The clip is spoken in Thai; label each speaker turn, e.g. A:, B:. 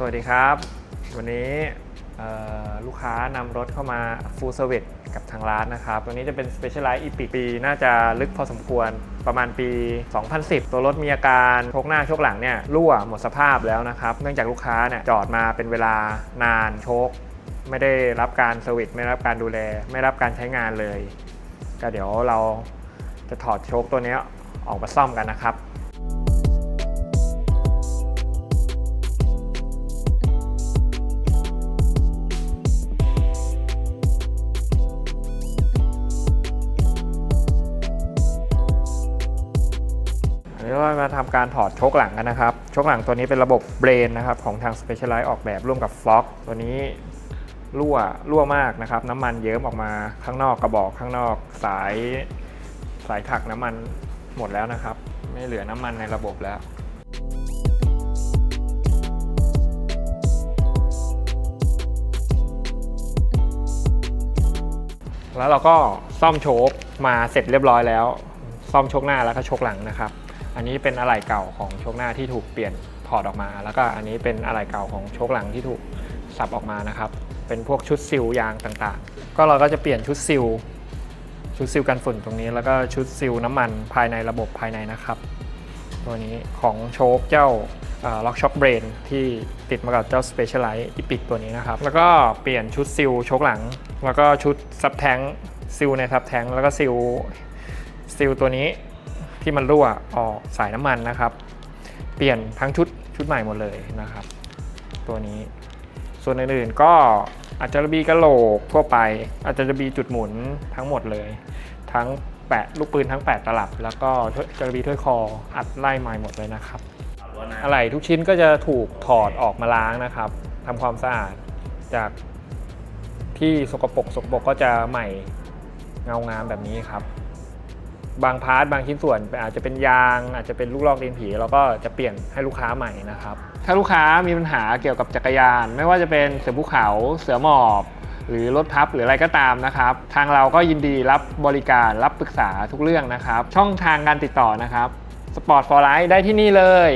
A: สวัสดีครับ วันนี้ลูกค้านำรถเข้ามา full service กับทางร้านนะครับตัวนี้จะเป็น Specialized e p i c ปี น่าจะลึกพอสมควรประมาณปี 2010 ตัวรถมีอาการชกหน้าชกหลังเนี่ยรั่วหมดสภาพแล้วนะครับ เนื่องจากลูกค้าเนี่ยจอดมาเป็นเวลานานชก ไม่ได้รับการเซอร์วิสไม่รับการดูแล ไม่รับการใช้งานเลย ก็เดี๋ยวเราจะถอดโชคตัวนี้ออกมาซ่อมกันนะครับ อันนี้เรามาทำการถอดโชคหลังกันนะครับโชคหลังตัวนี้เป็นระบบเบรนนะครับของทาง Specialized ออกแบบร่วมกับ f l o c k ตัวนี้รั่วรั่วมากนะครับ น้ำมันเยิ้มออกมาข้างนอกกระบอกข้างนอกสายสายถักน้ำมันหมดแล้วนะครับ ไม่เหลือน้ำมันในระบบแล้วแล้วเราก็ซ่อมโชคมาเสร็จเรียบร้อยแล้ว ซ่อมโชคหน้าแล้วก็โชคหลังนะครับ อันนี้เป็นอะไหล่เก่าของโชคหน้าที่ถูกเปลี่ยนถอดออกมา แล้วก็อันนี้เป็นอะไหล่เก่าของโชคหลังที่ถูกสับออกมานะครับ เป็นพวกชุดซิลยางต่างๆ ก็เราก็จะเปลี่ยนชุดซิลชุดซิลกันฝุ่นตรงนี้แล้วก็ชุดซิลน้ำมันภายในระบบภายในนะครับ ตัวนี้ของโชคเจ้าล็อกช็อคเบรนที่ติดมากับเจ้า Specialized Epic ตัวนี้นะครับ แล้วก็เปลี่ยนชุดซิลโชคหลัง แล้วก็ชุดซับแทงซิลในซับแทงแล้วก็ซิลซิลตัวนี้ ที่มันรั่วออกสายน้ำมันนะครับ เปลี่ยนทั้งชุดชุดใหม่หมดเลยนะครับ ตัวนี้ ส่วนอื่นๆก็อาจจะระบีกระโหลกทั่วไป อาจจะระบีจุดหมุนทั้งหมดเลย ทั้งแปะลูกปืนทั้ง 8 ตลับ แล้วก็จระบีถ้วยคออัดไล่ไม้หมดเลยนะครับอะไหล่ทุกชิ้นก็จะถูกถอดออกมาล้างนะครับทำความสะอาดจากที่สกปรกสกปรกก็จะใหม่เงางามแบบนี้ครับ บางพาร์ทบางชิ้นส่วนอาจจะเป็นยาง อาจจะเป็นลูกลอกดินผีเราก็จะเปลี่ยนให้ลูกค้าใหม่นะครับ ถ้าลูกค้ามีปัญหาเกี่ยวกับจักรยาน ไม่ว่าจะเป็นเสือภูเขาเสือหมอบ หรือรถพับหรืออะไรก็ตามนะครับ ทางเราก็ยินดีรับบริการรับปรึกษาทุกเรื่องนะครับ ช่องทางการติดต่อนะครับสปอร์ตฟอร์ไลท์ได้ที่นี่เลย